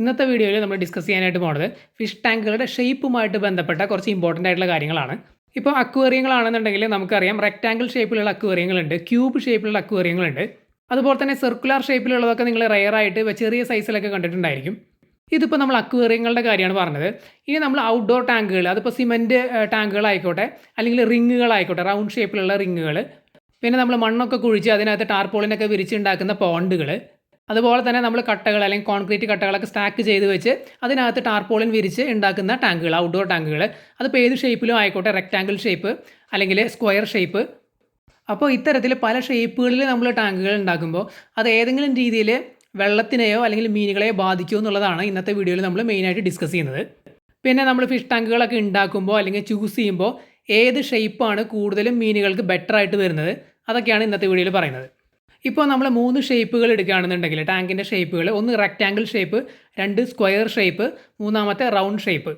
ഇന്നത്തെ വീഡിയോയിൽ നമ്മൾ ഡിസ്കസ് ചെയ്യാനായിട്ട് പോണത് ഫിഷ് ടാങ്കുകളുടെ ഷേപ്പുമായിട്ട് ബന്ധപ്പെട്ട കുറച്ച് ഇമ്പോർട്ടന്റ് ആയിട്ടുള്ള കാര്യങ്ങളാണ്. ഇപ്പോൾ അക്വേറിയങ്ങളാണെന്നുണ്ടെങ്കിൽ നമുക്കറിയാം റെക്റ്റാങ്കിൾ ഷേപ്പിലുള്ള അക്വേറിയങ്ങളുണ്ട് ക്യൂബ് ഷേപ്പിലുള്ള അക്വേറിയങ്ങളുണ്ട്. അതുപോലെ തന്നെ സർക്കുലർ ഷേപ്പിലുള്ളതൊക്കെ നിങ്ങൾ റയറായിട്ട് ചെറിയ സൈസിലൊക്കെ കണ്ടിട്ടുണ്ടായിരിക്കും. ഇതിപ്പോൾ നമ്മൾ അക്വേറിയങ്ങളുടെ കാര്യമാണ് പറഞ്ഞത്. ഇനി നമ്മൾ ഔട്ട്ഡോർ ടാങ്കുകൾ അതിപ്പോൾ സിമെന്റ് ടാങ്കുകളായിക്കോട്ടെ അല്ലെങ്കിൽ റിങ്ങുകളായിക്കോട്ടെ റൗണ്ട് ഷേപ്പിലുള്ള റിങ്ങുകൾ പിന്നെ നമ്മൾ മണ്ണൊക്കെ കുഴിച്ച് അതിനകത്ത് ടാർപോളിനൊക്കെ വിരിച്ചുണ്ടാക്കുന്ന പോണ്ടുകൾ അതുപോലെ തന്നെ നമ്മൾ കട്ടകൾ അല്ലെങ്കിൽ കോൺക്രീറ്റ് കട്ടകളൊക്കെ സ്റ്റാക്ക് ചെയ്ത് വെച്ച് അതിനകത്ത് ടാർപോളിൻ വിരിച്ച് ഉണ്ടാക്കുന്ന ടാങ്കുകൾ ഔട്ട്ഡോർ ടാങ്കുകൾ അതിപ്പോൾ ഏത് ഷേപ്പിലും ആയിക്കോട്ടെ റെക്റ്റാങ്കിൾ ഷേപ്പ് അല്ലെങ്കിൽ സ്ക്വയർ ഷേപ്പ് അപ്പോൾ ഇത്തരത്തിൽ പല ഷേപ്പുകളിൽ നമ്മൾ ടാങ്കുകൾ ഉണ്ടാക്കുമ്പോൾ അത് ഏതെങ്കിലും രീതിയിൽ വെള്ളത്തിനെയോ അല്ലെങ്കിൽ മീനുകളെയോ ബാധിക്കുമോ എന്നുള്ളതാണ് ഇന്നത്തെ വീഡിയോയിൽ നമ്മൾ മെയിനായിട്ട് ഡിസ്കസ് ചെയ്യുന്നത്. പിന്നെ നമ്മൾ ഫിഷ് ടാങ്കുകളൊക്കെ ഉണ്ടാക്കുമ്പോൾ അല്ലെങ്കിൽ ചൂസ് ചെയ്യുമ്പോൾ ഏത് ഷേപ്പാണ് കൂടുതലും മീനുകൾക്ക് ബെറ്റർ ആയിട്ട് വരുന്നത്? അതൊക്കെയാണ് ഇന്നത്തെ വീഡിയോയിൽ പറയുന്നത്. ഇപ്പോൾ നമ്മൾ മൂന്ന് ഷേപ്പുകൾ എടുക്കുകയാണെന്നുണ്ടെങ്കിൽ ടാങ്കിന്റെ ഷേപ്പുകൾ ഒന്ന് റെക്റ്റാങ്കിൾ ഷേപ്പ് രണ്ട് സ്ക്വയർ ഷേപ്പ് മൂന്നാമത്തെ റൗണ്ട് ഷേപ്പ്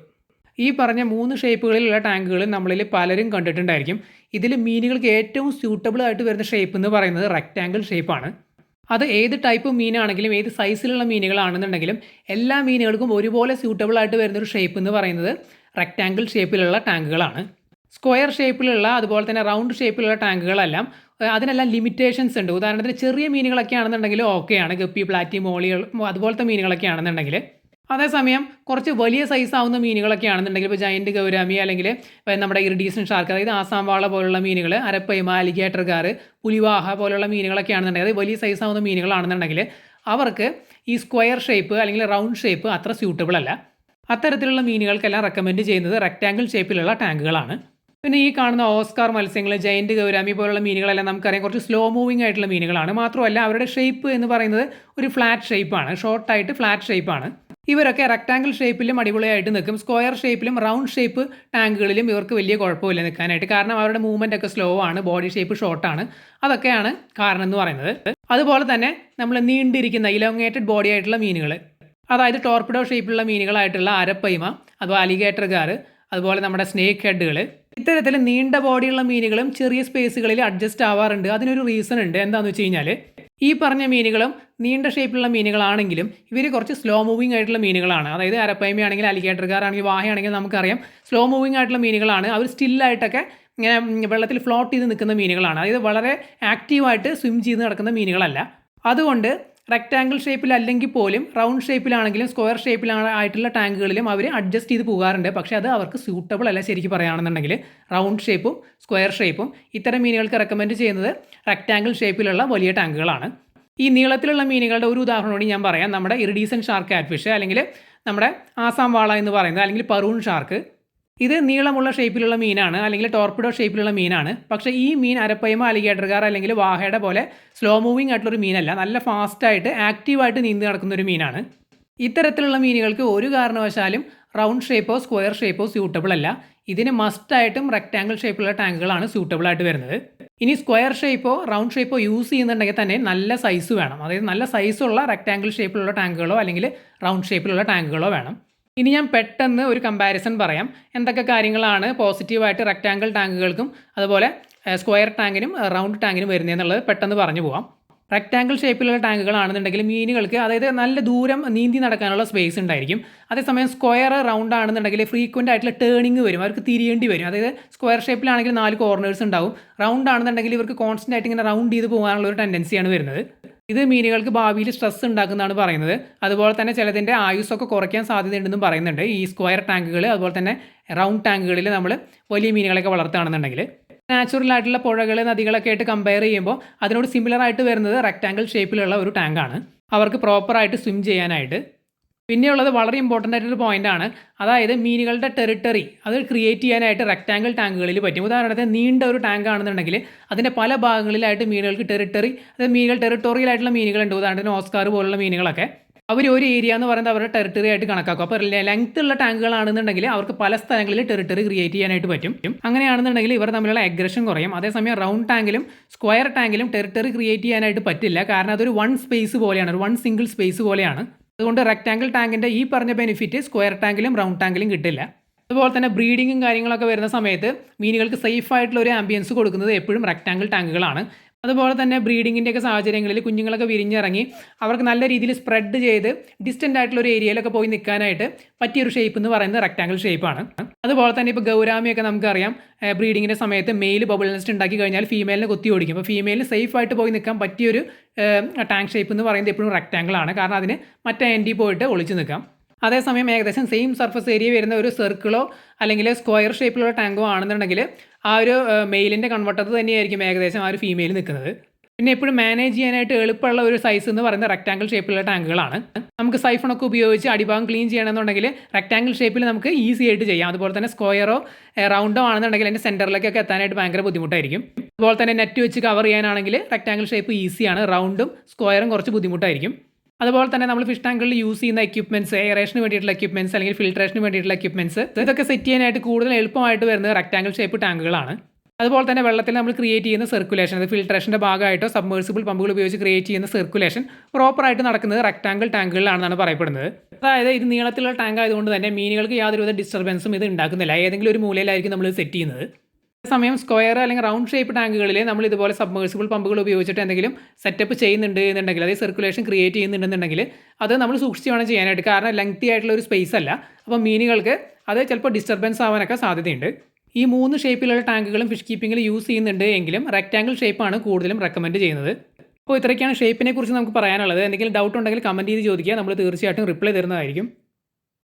ഈ പറഞ്ഞ മൂന്ന് ഷേപ്പുകളിലുള്ള ടാങ്കുകൾ നമ്മളിൽ പലരും കണ്ടിട്ടുണ്ടായിരിക്കും. ഇതിൽ മീനുകൾക്ക് ഏറ്റവും സ്യൂട്ടബിൾ ആയിട്ട് വരുന്ന ഷേപ്പ് എന്ന് പറയുന്നത് റെക്റ്റാങ്കിൾ ഷേപ്പാണ് അത് ഏത് ടൈപ്പ് മീനാണെങ്കിലും ഏത് സൈസിലുള്ള മീനുകളാണെന്നുണ്ടെങ്കിലും എല്ലാ മീനുകൾക്കും ഒരുപോലെ സ്യൂട്ടബിൾ ആയിട്ട് വരുന്ന ഒരു ഷേപ്പ് എന്ന് പറയുന്നത് റെക്റ്റാങ്കിൾ ഷേപ്പിലുള്ള ടാങ്കുകളാണ്. സ്ക്വയർ ഷേപ്പിലുള്ള അതുപോലെ തന്നെ റൗണ്ട് ഷേപ്പിലുള്ള ടാങ്കുകളെല്ലാം അതിനെല്ലാം ലിമിറ്റേഷൻസ് ഉണ്ട്. ഉദാഹരണത്തിന് ചെറിയ മീനുകളൊക്കെ ആണെന്നുണ്ടെങ്കിൽ ഓക്കെയാണ് ഗപ്പി പ്ലാറ്റി മോളികൾ അതുപോലത്തെ മീനുകളൊക്കെ ആണെന്നുണ്ടെങ്കിൽ. അതേസമയം കുറച്ച് വലിയ സൈസ് ആവുന്ന മീനുകളൊക്കെ ആണെന്നുണ്ടെങ്കിൽ ഇപ്പോൾ ജയന്റ് ഗൗരാമി അല്ലെങ്കിൽ നമ്മുടെ ഇറിഡീസൺ ഷാർക്ക് അതായത് ആസാം വാള പോലുള്ള മീനുകൾ അരപ്പൈമ അലിഗേറ്റർ കാർ പുലിവാഹ പോലുള്ള മീനുകളൊക്കെ ആണെന്നുണ്ടെങ്കിൽ അതായത് വലിയ സൈസ് ആവുന്ന മീനുകളാണെന്നുണ്ടെങ്കിൽ അവർക്ക് ഈ സ്ക്വയർ ഷേപ്പ് അല്ലെങ്കിൽ റൗണ്ട് ഷേപ്പ് അത്ര സ്യൂട്ടബിൾ അല്ല. അത്തരത്തിലുള്ള മീനുകൾക്കെല്ലാം റെക്കമെൻഡ് ചെയ്യുന്നത് റെക്റ്റാങ്കിൾ ഷേപ്പിലുള്ള ടാങ്കുകളാണ്. പിന്നെ ഈ കാണുന്ന ഓസ്കാർ മത്സ്യങ്ങൾ ജയന്റ് ഗൗരാമി പോലുള്ള മീനുകളെല്ലാം നമുക്കറിയാം. കുറച്ച് സ്ലോ മൂവിങ് ആയിട്ടുള്ള മീനുകളാണ്. മാത്രമല്ല അവരുടെ ഷേപ്പ് എന്ന് പറയുന്നത് ഒരു ഫ്ലാറ്റ് ഷേപ്പാണ് ഷോർട്ടായിട്ട് ഫ്ലാറ്റ് ഷേപ്പാണ് ഇവരൊക്കെ റെക്റ്റാങ്കിൾ ഷേപ്പിലും അടിപൊളിയായിട്ട് നിൽക്കും. സ്ക്വയർ ഷേപ്പിലും റൗണ്ട് ഷേപ്പ് ടാങ്കുകളിലും ഇവർക്ക് വലിയ കുഴപ്പമില്ല നിൽക്കാനായിട്ട്. കാരണം അവരുടെ മൂവ്മെന്റ് ഒക്കെ സ്ലോ ആണ്. ബോഡി ഷേപ്പ് ഷോർട്ടാണ് അതൊക്കെയാണ് കാരണം എന്ന് പറയുന്നത്. അതുപോലെ തന്നെ നമ്മൾ നീണ്ടിരിക്കുന്ന ഇലോങ്ങേറ്റഡ് ബോഡി ആയിട്ടുള്ള മീനുകൾ അതായത് ടോർപ്പിഡോ ഷേപ്പിലുള്ള മീനുകളായിട്ടുള്ള അരപ്പൈമ അഥവാ അലിഗേറ്റർ ഗാർ അതുപോലെ നമ്മുടെ സ്നേക്ക് ഹെഡുകൾ ഇത്തരത്തിൽ നീണ്ട ബോഡിയുള്ള മീനുകളും ചെറിയ സ്പേസുകളിൽ അഡ്ജസ്റ്റ് ആവാറുണ്ട്. അതിനൊരു റീസൺ ഉണ്ട്. എന്താണെന്ന് വെച്ച് കഴിഞ്ഞാൽ ഈ പറഞ്ഞ മീനുകളും നീണ്ട ഷേപ്പിലുള്ള മീനുകളാണെങ്കിലും ഇവർ കുറച്ച് സ്ലോ മൂവിങ് ആയിട്ടുള്ള മീനുകളാണ്. അതായത് അരപ്പൈമയാണെങ്കിൽ കാറാണെങ്കിൽ വാഹയാണെങ്കിൽ നമുക്കറിയാം. സ്ലോ മൂവിങ് ആയിട്ടുള്ള മീനുകളാണ്. അവർ സ്റ്റില്ലായിട്ടൊക്കെ ഇങ്ങനെ വെള്ളത്തിൽ ഫ്ലോട്ട് ചെയ്ത് നിൽക്കുന്ന മീനുകളാണ്. അതായത് വളരെ ആക്റ്റീവായിട്ട് സ്വിം ചെയ്ത് നടക്കുന്ന മീനുകളല്ല. അതുകൊണ്ട് റെക്റ്റാങ്കിൾ ഷേപ്പിലല്ലെങ്കിൽ പോലും റൗണ്ട് ഷേപ്പിലാണെങ്കിലും സ്ക്വയർ ഷേപ്പിലാണ് ആയിട്ടുള്ള ടാങ്കുകളിലും അവർ അഡ്ജസ്റ്റ് ചെയ്ത് പോകാറുണ്ട്. പക്ഷേ അത് അവർക്ക് സ്യൂട്ടബിൾ അല്ല ശരിക്കും പറയുകയാണെന്നുണ്ടെങ്കിൽ. റൗണ്ട് ഷേപ്പും സ്ക്വയർ ഷേപ്പും ഇത്തരം മീനുകൾക്ക് റെക്കമെൻഡ് ചെയ്യുന്നത് റെക്റ്റാങ്കിൾ ഷേപ്പിലുള്ള വലിയ ടാങ്കുകളാണ്. ഈ നീളത്തിലുള്ള മീനുകളുടെ ഒരു ഉദാഹരണം കൂടി ഞാൻ പറയാം. നമ്മുടെ ഇറിഡീസൻ ഷാർക്ക് ആറ്റ്ഫിഷ് അല്ലെങ്കിൽ നമ്മുടെ ആസാം വാള എന്ന് പറയുന്നത് അല്ലെങ്കിൽ പറൂൺ ഷാർക്ക് ഇത് നീളമുള്ള ഷേപ്പിലുള്ള മീനാണ് അല്ലെങ്കിൽ ടോർപ്പിഡോ ഷേപ്പിലുള്ള മീനാണ്. പക്ഷേ ഈ മീൻ അരപ്പയമ അലിഗേറ്റർകാർ അല്ലെങ്കിൽ വാഹയുടെ പോലെ സ്ലോ മൂവിങ് ആയിട്ടുള്ളൊരു മീനല്ല നല്ല ഫാസ്റ്റായിട്ട് ആക്റ്റീവായിട്ട് നീന്തി നടക്കുന്ന ഒരു മീനാണ്. ഇത്തരത്തിലുള്ള മീനുകൾക്ക് ഒരു കാരണവശാലും റൗണ്ട് ഷേപ്പോ സ്ക്വയർ ഷേപ്പോ സ്യൂട്ടബിൾ അല്ല. ഇതിന് മസ്റ്റായിട്ടും റെക്റ്റാങ്കിൾ ഷേപ്പിലുള്ള ടാങ്കുകളാണ് സ്യൂട്ടബിൾ ആയിട്ട് വരുന്നത്. ഇനി സ്ക്വയർ ഷേപ്പോ റൗണ്ട് ഷേപ്പോ യൂസ് ചെയ്യുന്നുണ്ടെങ്കിൽ തന്നെ നല്ല സൈസ് വേണം. അതായത് നല്ല സൈസുള്ള റെക്റ്റാങ്കിൾ ഷേപ്പിലുള്ള ടാങ്കുകളോ അല്ലെങ്കിൽ റൗണ്ട് ഷേപ്പിലുള്ള ടാങ്കുകളോ വേണം. ഇനി ഞാൻ പെട്ടെന്ന് ഒരു കമ്പാരിസൺ പറയാം. എന്തൊക്കെ കാര്യങ്ങളാണ് പോസിറ്റീവായിട്ട് റെക്റ്റാങ്കിൾ ടാങ്കുകൾക്കും അതുപോലെ സ്ക്വയർ ടാങ്കിനും റൗണ്ട് ടാങ്കിനും വരുന്നതെന്നുള്ളത് പെട്ടെന്ന് പറഞ്ഞു പോവാം. റെക്റ്റാങ്കിൾ ഷേപ്പിലുള്ള ടാങ്കുകളാണെന്നുണ്ടെങ്കിൽ മീനുകൾക്ക് അതായത് നല്ല ദൂരം നീന്തി നടക്കാനുള്ള സ്പേസ് ഉണ്ടായിരിക്കും. അതേസമയം സ്ക്വയർ റൗണ്ട് ആണെന്നുണ്ടെങ്കിൽ ഫ്രീക്വന്റ് ആയിട്ടുള്ള ടേണിങ് വരും. അവർക്ക് തിരിയേണ്ടി വരും. അതായത് സ്ക്വയർ ഷേപ്പിലാണെങ്കിൽ നാല് കോർണേഴ്സ് ഉണ്ടാവും. റൗണ്ട് ആണെന്നുണ്ടെങ്കിൽ ഇവർക്ക് കോൺസ്റ്റന്റ് ആയിട്ട് ഇങ്ങനെ റൗണ്ട് ചെയ്ത് പോകാനുള്ള ഒരു ടെൻഡൻസിയാണ് വരുന്നത്. ഇത് മീനുകൾക്ക് ഭാവിയിൽ സ്ട്രെസ് ഉണ്ടാക്കുന്നതാണ് പറയുന്നത്. അതുപോലെ തന്നെ ചിലതിന്റെ ആയുസ്സൊക്കെ കുറയ്ക്കാൻ സാധ്യതയുണ്ടെന്നും പറയുന്നുണ്ട്. ഈ സ്ക്വയർ ടാങ്കുകൾ അതുപോലെ തന്നെ റൗണ്ട് ടാങ്കുകളിൽ നമ്മൾ വലിയ മീനുകളൊക്കെ വളർത്തുകയാണെന്നുണ്ടെങ്കിൽ. നാച്ചുറൽ ആയിട്ടുള്ള പുഴകൾ നദികളൊക്കെ ആയിട്ട് കമ്പയർ ചെയ്യുമ്പോൾ അതിനോട് സിമിലർ ആയിട്ട് വരുന്നത് റെക്റ്റാങ്കിൾ ഷേപ്പിലുള്ള ഒരു ടാങ്കാണ് അവർക്ക് പ്രോപ്പറായിട്ട് സ്വിം ചെയ്യാനായിട്ട്. പിന്നെയുള്ളത് വളരെ ഇമ്പോർട്ടന്റ് ആയിട്ടൊരു പോയിന്റാണ് അതായത് മീനുകളുടെ ടെറിട്ടറി അത് ക്രിയേറ്റ് ചെയ്യാനായിട്ട് റെക്റ്റാങ്കിൾ ടാങ്കുകളിൽ പറ്റും. ഉദാഹരണത്തിന് നീണ്ട ഒരു ടാങ്ക് ആണെന്നുണ്ടെങ്കിൽ അതിന്റെ പല ഭാഗങ്ങളിലായിട്ട് മീനുകൾക്ക് ടെറിട്ടറി അതായത് മീനുകൾ ടെറിട്ടോറിയൽ ആയിട്ടുള്ള മീനുകളുണ്ട്. ഉദാഹരണത്തിന് ഓസ്കാർ പോലുള്ള മീനുകളൊക്കെ. അവർ ഒരു ഏരിയ എന്ന് പറയുന്നത് അവരുടെ ടെറിട്ടറി ആയിട്ട് കണക്കാക്കും. അപ്പോൾ ലെങ്ത് ഉള്ള ടാങ്കുകളാണെന്നുണ്ടെങ്കിൽ അവർക്ക് പല സ്ഥലങ്ങളിൽ ടെറിട്ടറി ക്രിയേറ്റ് ചെയ്യാനായിട്ട് പറ്റും. അങ്ങനെയാണെന്നുണ്ടെങ്കിൽ ഇവർ തമ്മിലുള്ള അഗ്രഷൻ കുറയും. അതേസമയം റൗണ്ട് ടാങ്കിലും സ്ക്വയർ ടാങ്കിലും ടെറിട്ടറി ക്രിയേറ്റ് ചെയ്യാനായിട്ട് പറ്റില്ല. കാരണം അതൊരു വൺ സ്പേസ് പോലെയാണ്. ഒരു വൺ സിംഗിൾ സ്പേസ് പോലെയാണ്. അതുകൊണ്ട് റെക്റ്റാങ്കിൾ ടാങ്കിന്റെ ഈ പറഞ്ഞ ബെനിഫിറ്റ് സ്ക്വയർ ടാങ്കിലും റൗണ്ട് ടാങ്കിലും കിട്ടില്ല. അതുപോലെ തന്നെ ബ്രീഡിങ്ങും കാര്യങ്ങളൊക്കെ വരുന്ന സമയത്ത് മീനുകൾക്ക് സേഫ് ആയിട്ടുള്ള ഒരു ആംബിയൻസ് കൊടുക്കുന്നത് എപ്പോഴും റെക്റ്റാങ്കിൾ ടാങ്കുകളാണ് അതുപോലെ തന്നെ ബ്രീഡിങ്ങിന്റെയൊക്കെ സാഹചര്യങ്ങളിൽ കുഞ്ഞുങ്ങളൊക്കെ വിരിഞ്ഞിറങ്ങി അവർക്ക് നല്ല രീതിയിൽ സ്പ്രെഡ് ചെയ്ത് ഡിസ്റ്റന്റ് ആയിട്ടുള്ള ഒരു ഏരിയയിലൊക്കെ പോയി നിൽക്കാനായിട്ട് പറ്റിയൊരു ഷേപ്പ് എന്ന് പറയുന്നത് ഷേപ്പ് ഷേപ്പാണ് അതുപോലെ തന്നെ ഇപ്പോൾ ഗൗരാമിയൊക്കെ നമുക്കറിയാം ബ്രീഡിങ്ങിന്റെ സമയത്ത് മെയിൽ ബബിൾ നെസ്റ്റ് ഉണ്ടാക്കി കഴിഞ്ഞാൽ ഫീമെയിലിനെ കൊത്തി ഓടിക്കും. അപ്പോൾ ഫീമെയിലിന് സേഫ് ആയിട്ട് പോയി നിൽക്കാൻ പറ്റിയൊരു ടാങ്ക് ഷേപ്പ് എന്ന് പറയുന്നത് എപ്പോഴും റെക്റ്റാങ്കിൾ ആണ്. കാരണം അതിന് മറ്റേ ആന്റി പോയിട്ട് ഒളിച്ചു നിൽക്കാം. അതേസമയം ഏകദേശം സെയിം സർഫസ് ഏരിയ വരുന്ന ഒരു സർക്കിളോ അല്ലെങ്കിൽ സ്ക്വയർ ഷേപ്പിലുള്ള ടാങ്കോ ആണെന്നുണ്ടെങ്കിൽ ആ ഒരു മെയിലിന്റെ കൺവെർട്ടർ തന്നെയായിരിക്കും ഏകദേശം ആ ഒരു ഫീമെയിൽ നിൽക്കുന്നത്. പിന്നെ എപ്പോഴും മാനേജ് ചെയ്യാനായിട്ട് എളുപ്പമുള്ള ഒരു സൈസ് എന്ന് പറയുന്നത് റെക്റ്റാങ്കിൾ ഷേപ്പിലുള്ള ടാങ്കുകളാണ് നമുക്ക് സൈഫണൊക്കെ ഉപയോഗിച്ച് അടിഭാഗം ക്ലീൻ ചെയ്യണമെന്നുണ്ടെങ്കിൽ റെക്റ്റാങ്കിൾ ഷേപ്പിൽ നമുക്ക് ഈസി ആയിട്ട് ചെയ്യാം. അതുപോലെ തന്നെ സ്ക്വയറോ റൗണ്ടോ ആണെന്നുണ്ടെങ്കിൽ അതിന്റെ സെന്ററിലേക്കൊക്കെ എത്താനായിട്ട് ഭയങ്കര ബുദ്ധിമുട്ടായിരിക്കും. അതുപോലെ തന്നെ നെറ്റ് വെച്ച് കവർ ചെയ്യാനാണെങ്കിൽ റെക്റ്റാങ്കിൾ ഷേപ്പ് ഈസിയാണ് റൗണ്ടും സ്ക്വയറും കുറച്ച് ബുദ്ധിമുട്ടായിരിക്കും. അതുപോലെ തന്നെ നമ്മൾ ഫിഷ് ടാങ്കിൽ യൂസ് ചെയ്യുന്ന എക്യുപ്മെന്റ്സ് എയറേഷന് വേണ്ടിയിട്ടുള്ള എക്യുപ്മെന്റ്സ് അല്ലെങ്കിൽ ഫിൽട്രേഷന് വേണ്ടിയിട്ടുള്ള എക്യുപ്മെന്റ്സ് ഇതൊക്കെ സെറ്റ് ചെയ്യാനായിട്ട് കൂടുതൽ എളുപ്പമായിട്ട് വരുന്നത് റെക്ടാങ്കിൾ ഷേപ്പ് ടാങ്കുകളാണ് അതുപോലെ തന്നെ വെള്ളത്തിൽ നമ്മൾ ക്രിയേറ്റ് ചെയ്യുന്ന സർക്കുലേഷൻ അത് ഫിൽട്രേഷന്റെ ഭാഗമായിട്ടോ സബ്മേഴ്സിബിൾ പമ്പുകൾ ഉപയോഗിച്ച് ക്രിയേറ്റ് ചെയ്യുന്ന സർക്കുലേഷൻ പ്രോപ്പറായിട്ട് നടക്കുന്നത് റെക്ടാങ്കിൾ ടാങ്കുകളിലാണെന്നാണ് പറയപ്പെടുന്നത്. അതായത് ഇത് നീളത്തിലുള്ള ടാങ്ക് ആയതുകൊണ്ട് തന്നെ മീനുകൾക്ക് യാതൊരുവിധ ഡിസ്റ്റർബൻസും ഇത് ഉണ്ടാക്കുന്നില്ല. ഏതെങ്കിലും ഒരു മൂലയിലായിരിക്കും നമ്മൾ സെറ്റ് ചെയ്യുന്നത്. സമയം സ്ക്വയർ അല്ലെങ്കിൽ റൗണ്ട് ഷേപ്പ് ടാങ്കുകളിൽ നമ്മൾ ഇതുപോലെ സബ്മേഴ്സിബിൾ പമ്പുകൾ ഉപയോഗിച്ചിട്ട് എന്തെങ്കിലും സെറ്റപ്പ് ചെയ്യുന്നുണ്ട് എന്നുണ്ടെങ്കിൽ അതായത് സർക്കുലേഷൻ ക്രിയേറ്റ് ചെയ്യുന്നുണ്ടെന്നുണ്ടെങ്കിൽ അത് നമ്മൾ സൂക്ഷിച്ച് വേണം ചെയ്യാനായിട്ട്. കാരണം ലെങ്തി ആയിട്ടുള്ള ഒരു സ്പേസ് അല്ല. അപ്പോൾ മീനുകൾക്ക് അത് ചിലപ്പോൾ ഡിസ്റ്റർബൻസ് ആവാനൊക്കെ സാധ്യതയുണ്ട്. ഈ മൂന്ന് ഷേപ്പിലുള്ള ടാങ്കുകളും ഫിഷ് കീപ്പിങ്ങിൽ യൂസ് ചെയ്യുന്നുണ്ട് എങ്കിലും റെക്റ്റാങ്കിൾ ഷേപ്പാണ് കൂടുതലും റെക്കമെൻഡ് ചെയ്യുന്നത്. അപ്പോൾ ഇത്രയൊക്കെയാണ് ഷേപ്പിനെ കുറിച്ച് നമുക്ക് പറയാനുള്ളത്. എന്തെങ്കിലും ഡൗട്ട് ഉണ്ടെങ്കിൽ കമന്റ് ചെയ്ത് ചോദിക്കുക. നമ്മൾ തീർച്ചയായിട്ടും റിപ്ലൈ തരുന്നതായിരിക്കും.